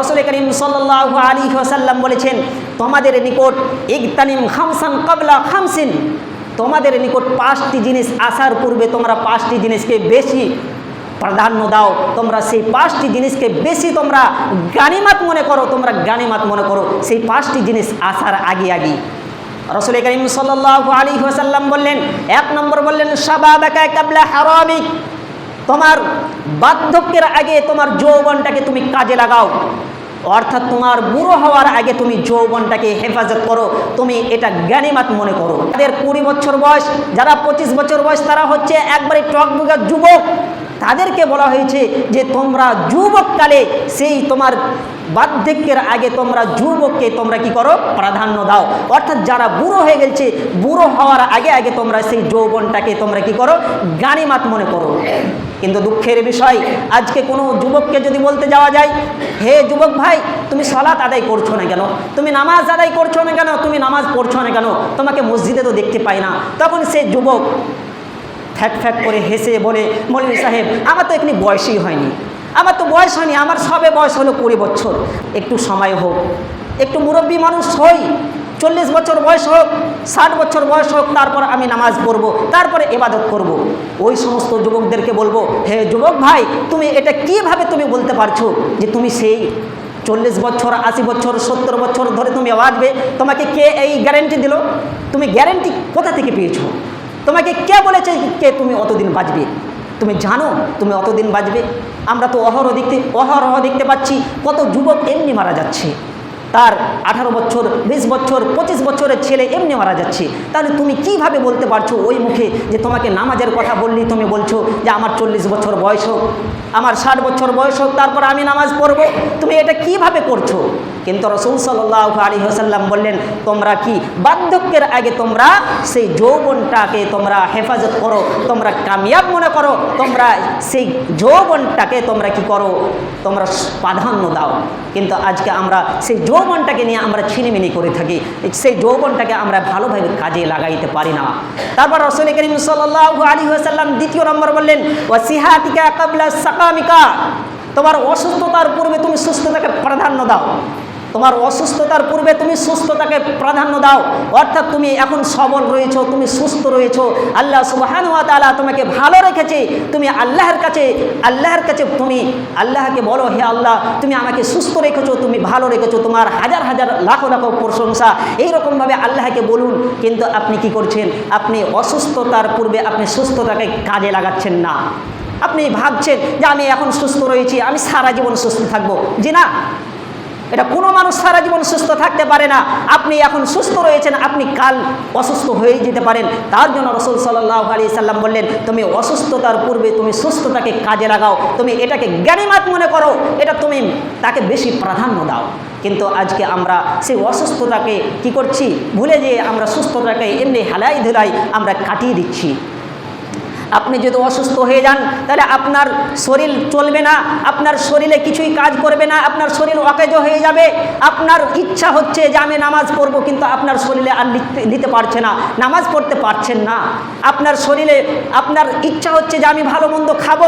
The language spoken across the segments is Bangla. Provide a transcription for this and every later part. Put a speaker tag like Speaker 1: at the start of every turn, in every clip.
Speaker 1: রসুল করিম সাল্লাহ আলী সাল্লাম বলেছেন, তোমাদের নিকট ইকতানিম খামসান কবলা খামসিন, তোমাদের নিকট পাঁচটি জিনিস আসার পূর্বে তোমরা পাঁচটি জিনিসকে বেশি প্রাধান্য দাও। তোমরা সেই পাঁচটি জিনিসকে বেশি তোমরা গানিমাত মনে করো, তোমরা গানিমাত মনে করো। সেই পাঁচটি জিনিস আসার আগে আগে। রসুল করিম সাল্লাহ আলী সাল্লাম বললেন, এক নম্বর বললেন, সাবাবাকা কাবলা হারামিক। তোমার বার্ধক্যের আগে তোমার যৌবনটাকে তুমি কাজে লাগাও। অর্থাৎ তোমার বুড়ো হওয়ার আগে তুমি যৌবনটাকে হেফাজত করো, তুমি এটা জ্ঞানীমাত মনে করো। তাদের কুড়ি বছর বয়স, যারা পঁচিশ বছর বয়স, তারা হচ্ছে একবারে টকবুগা যুবক। তাদেরকে বলা হয়েছে যে তোমরা যুবককালে সেই তোমার বার্ধক্যের আগে তোমরা যুবককে তোমরা কি করো? প্রাধান্য দাও। অর্থাৎ যারা বুড়ো হয়ে গেছে, বুড়ো হওয়ার আগে আগে তোমরা সেই যৌবনটাকে তোমরা কি করো? গানিমাত মনে করো। কিন্তু দুঃখের বিষয়, আজকে কোনো যুবককে যদি বলতে যাওয়া যায়, হে যুবক ভাই, তুমি সলাৎ আদায় করছ না কেন? তুমি নামাজ আদায় করছ না কেন? তুমি নামাজ পড়ছো না কেন? তোমাকে মসজিদে তো দেখতে পাই না। তখন সে যুবক ফ্যাক ফ্যাক করে হেসে বলে মৌলী সাহেব, আমার তো এখানে বয়সই হয়নি। আমার তো বয়স হয়নি, আমার সবে বয়স হলো কুড়ি বছর। একটু সময় হোক, একটু মুরব্বী মানুষ হই, চল্লিশ বছর বয়স হোক, ষাট বছর বয়স হোক, তারপর আমি নামাজ পড়ব, তারপরে এবাদত করব। ওই সমস্ত যুবকদেরকে বলব, হে যুবক ভাই, তুমি এটা কীভাবে তুমি বলতে পারছ যে তুমি সেই চল্লিশ বছর, আশি বছর, সত্তর বছর ধরে তুমি বাঁচবে তোমাকে কে এই গ্যারেন্টি দিল? তুমি গ্যারেন্টি কোথা থেকে পেয়েছ? তোমাকে কে বলেছে কে তুমি অতদিন বাঁচবে তুমি জানো তুমি অতদিন বাঁচবে আমরা তো অহরহ দেখতে অহরহ দেখতে পাচ্ছি কত যুবক এমনি মারা যাচ্ছে। তার আঠারো বছর, বিশ বছর, পঁচিশ বছরের ছেলে এমনি মারা যাচ্ছে। তাহলে তুমি কীভাবে বলতে পারছ ওই মুখে যে তোমাকে নামাজের কথা বললি তুমি বলছো যে আমার চল্লিশ বছর বয়স হোক, আমার ষাট বছর বয়স হোক, তারপর আমি নামাজ পড়ব? তুমি এটা কীভাবে করছ? কিন্তু রসুল সাল্লাহ আলী হাসাল্লাম বললেন, তোমরা কি বার্ধক্যের আগে তোমরা সেই যৌবনটাকে তোমরা হেফাজত করো, তোমরা কামিয়াব মনে করো, তোমরা সেই যৌবনটাকে তোমরা কি করো? তোমরা প্রাধান্য দাও। কিন্তু আজকে আমরা সেই যৌবনটাকে নিয়ে আমরা ছিনিমিনি করে থাকি। সেই যৌবনটাকে আমরা ভালোভাবে কাজে লাগাইতে পারি না। তারপর রসুল করিম সাল্লাহ আলী হাসাল্লাম দ্বিতীয় নম্বর বললেন ও সিহাতিকা কাবলা সাকামিকা। তোমার অসুস্থতার পূর্বে তুমি সুস্থতাকে প্রাধান্য দাও। তোমার অসুস্থতার পূর্বে তুমি সুস্থতাকে প্রাধান্য দাও। অর্থাৎ তুমি এখন সবল রয়েছো, তুমি সুস্থ রয়েছো। আল্লাহ সুবাহান তোমাকে ভালো রেখেছে। তুমি আল্লাহর কাছে আল্লাহর কাছে তুমি আল্লাহকে বলো, হে আল্লাহ, তুমি আমাকে সুস্থ রেখেছো, তুমি ভালো রেখেছো, তোমার হাজার হাজার লাখো লাখো প্রশংসা। এইরকমভাবে আল্লাহকে বলুন, কিন্তু আপনি কি করছেন? আপনি অসুস্থতার পূর্বে আপনি সুস্থতাকে কাজে লাগাচ্ছেন না। আপনি ভাবছেন যে আমি এখন সুস্থ রয়েছি, আমি সারা জীবন সুস্থ থাকব। জি না। এটা কোনো মানুষ সারা জীবন সুস্থ থাকতে পারে না। আপনি এখন সুস্থ রয়েছেন, আপনি কাল অসুস্থ হয়ে যেতে পারেন। তার জন্য রসুল সাল্লাহ আলী সাল্লাম বললেন, তুমি অসুস্থতার পূর্বে তুমি সুস্থতাকে কাজে লাগাও। তুমি এটাকে জ্ঞানীমাত মনে করো। এটা তুমি তাকে বেশি প্রাধান্য দাও। কিন্তু আজকে আমরা সেই অসুস্থতাকে কি করছি? ভুলে যেয়ে আমরা সুস্থতাকে এমনি হেলাই ধেলাই আমরা কাটিয়ে দিচ্ছি। আপনি যদি অসুস্থ হয়ে যান, তাহলে আপনার শরীর চলবে না, আপনার শরীরে কিছুই কাজ করবে না, আপনার শরীর অকেজ হয়ে যাবে। আপনার ইচ্ছা হচ্ছে যে আমি নামাজ পড়ব, কিন্তু আপনার শরীরে আর নিতে পারছে না, নামাজ পড়তে পারছেন না। আপনার শরীরে, আপনার ইচ্ছা হচ্ছে যে আমি ভালো মন্দ খাব,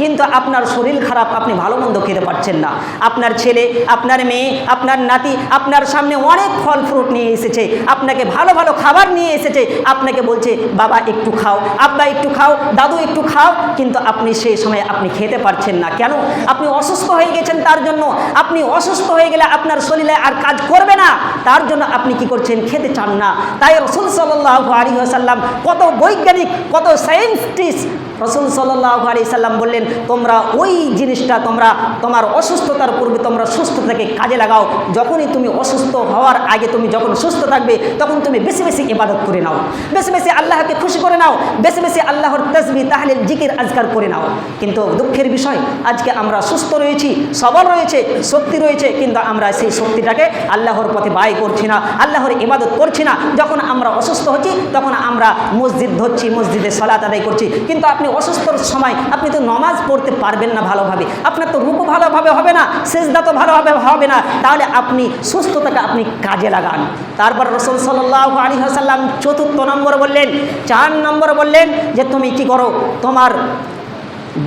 Speaker 1: কিন্তু আপনার শরীর খারাপ, আপনি ভালো মন্দ খেতে পারছেন না। আপনার ছেলে, আপনার মেয়ে, আপনার নাতি, আপনার সামনে অনেক ফল ফ্রুট নিয়ে এসেছে, আপনাকে ভালো ভালো খাবার নিয়ে এসেছে, আপনাকে বলছে, বাবা, একটু খাও, আব্বা, একটু খাও দাদু, একটু খাও, কিন্তু আপনি সেই সময় আপনি খেতে পারছেন না। কেন? আপনি অসুস্থ হয়ে গেছেন, তার জন্য। আপনি অসুস্থ হয়ে গেলে আপনার শরীরে আর কাজ করবে না। তার জন্য আপনি কি করছেন? খেতে চান না। তাই রসুল সাল্লাহ আলী আসাল্লাম কত বৈজ্ঞানিক, কত সায়েন্টিস্ট রসুল সাল্লাহ আলী সাল্লাম বললেন, তোমরা ওই জিনিসটা, তোমরা তোমার অসুস্থতার পূর্বে তোমরা সুস্থ থেকে কাজে লাগাও। যখনই তুমি অসুস্থ হওয়ার আগে তুমি যখন সুস্থ থাকবে, তখন তুমি বেশি বেশি ইবাদত করে নাও। বেশি বেশি আল্লাহকে খুশি করে নাও। বেশি বেশি আল্লাহর তসবি তাহলে জিকির আজকার করে নাও। কিন্তু দুঃখের বিষয়, আজকে আমরা সুস্থ রয়েছি, সবল রয়েছে, শক্তি রয়েছে, কিন্তু আমরা সেই শক্তিটাকে আল্লাহর পথে ব্যয় করছি না, আল্লাহর ইবাদত করছি না। যখন আমরা অসুস্থ হচ্ছি, তখন আমরা মসজিদ ধরছি, মসজিদে সলাত আদায় করছি। কিন্তু আপনি অসুস্থর সময় আপনি তো নমাজ পড়তে পারবেন না ভালোভাবে। আপনার তো রূপ ভালোভাবে হবে না, সেজদা তো ভালোভাবে হবে না। তাহলে আপনি সুস্থতাকে আপনি কাজে লাগান। তারপর রসুল সাল্লাহ আলী হাসাল্লাম চতুর্থ নম্বর বললেন, চার নম্বর বললেন যে, তুমি কি করো? তোমার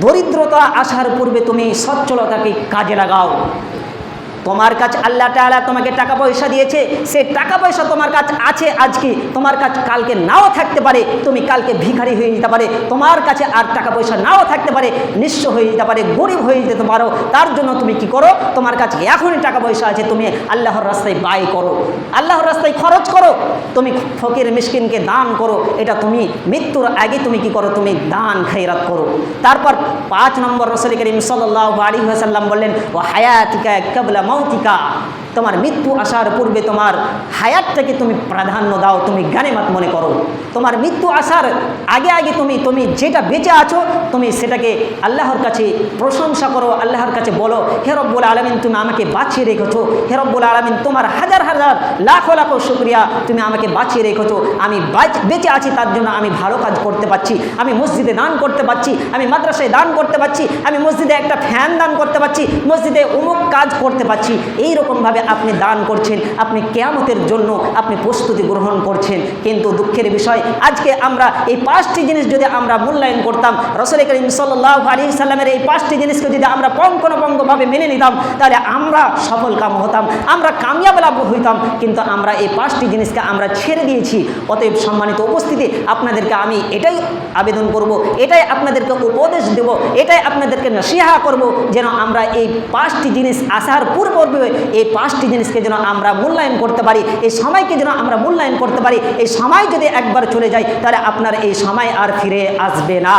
Speaker 1: দরিদ্রতা আসার পূর্বে তুমি সচ্ছলতাকে কাজে লাগাও। তোমার কাছে আল্লাহ তাআলা তোমাকে টাকা পয়সা দিয়েছে, সে টাকা পয়সা তোমার কাছে আছে আজকে। তোমার কাছে কালকে নাও থাকতে পারে, তুমি কালকে ভিখারি হয়ে যেতে পারে, তোমার কাছে আর টাকা পয়সা নাও থাকতে পারে, নিঃস্ব হয়ে যেতে পারে, গরিব হয়ে যেতে পারো। তার জন্য তুমি কি করো? তোমার কাছে এখনই টাকা পয়সা আছে, তুমি আল্লাহর রাস্তায় ব্যয় করো। আল্লাহর রাস্তায় খরচ করো। তুমি ফকির মিসকিনকে দান করো। এটা তুমি মৃত্যুর আগে তুমি কি করো? তুমি দান খাইরাত করো। তারপর পাঁচ নম্বর রসুল করিম সাল্লাহ আলী সাল্লাম বললেন ও হায়াতিকা কাবলা মৌতিকা। তোমার মৃত্যু আসার পূর্বে তোমার হায়াতটাকে তুমি প্রাধান্য দাও, তুমি গানেমাত মনে করো। তোমার মৃত্যু আসার আগে আগে তুমি তুমি যেটা বেঁচে আছো, তুমি সেটাকে আল্লাহর কাছে প্রশংসা করো, আল্লাহর কাছে বলো, হে রব্বুল আলমিন, তুমি আমাকে বাঁচিয়ে রেখেছো। হে রব্বুল আলমিন, তোমার হাজার হাজার, লাখো লাখো শুক্রিয়া তুমি আমাকে বাঁচিয়ে রেখেছো। আমি বাঁচ- আছি তার জন্য আমি ভালো কাজ করতে পারছি। আমি মসজিদে দান করতে পারছি। আমি মাদ্রাসায় দান করতে পারছি। আমি মসজিদে একটা ফ্যান দান করতে পারছি। মসজিদে অমুক কাজ করতে পারছি। এই রকমভাবে আপনি দান করছেন, আপনি কেয়ামতের জন্য আপনি প্রস্তুতি গ্রহণ করছেন। কিন্তু দুঃখের বিষয়, আজকে আমরা এই পাঁচটি জিনিস যদি আমরা মূল্যায়ন করতাম, রসুল করিম সাল্লাহ আলী সাল্লামের এই পাঁচটি জিনিসকে যদি আমরা পঙ্কনপঙ্কভাবে মেনে নিতাম, তাহলে আমরা সফল কাম হতাম, আমরা কামিয়াব লাভ হইতাম। কিন্তু আমরা এই পাঁচটি জিনিসকে আমরা ছেড়ে দিয়েছি। অতএব সম্মানিত উপস্থিতি, আপনাদেরকে আমি এটাই আবেদন করব, এটাই আপনাদেরকে উপদেশ দেব, এটাই আপনাদেরকে নসিহা করব, যেন আমরা এই পাঁচটি জিনিস আসার পূর্বে এই পাঁচটি জিনিসকে যেন আমরা মূল্যায়ন করতে পারি, এই সময়কে যেন আমরা মূল্যায়ন করতে পারি, এই সময় যদি একবার চলে যায় তাহলে আপনার এই সময় আর ফিরে আসবে না।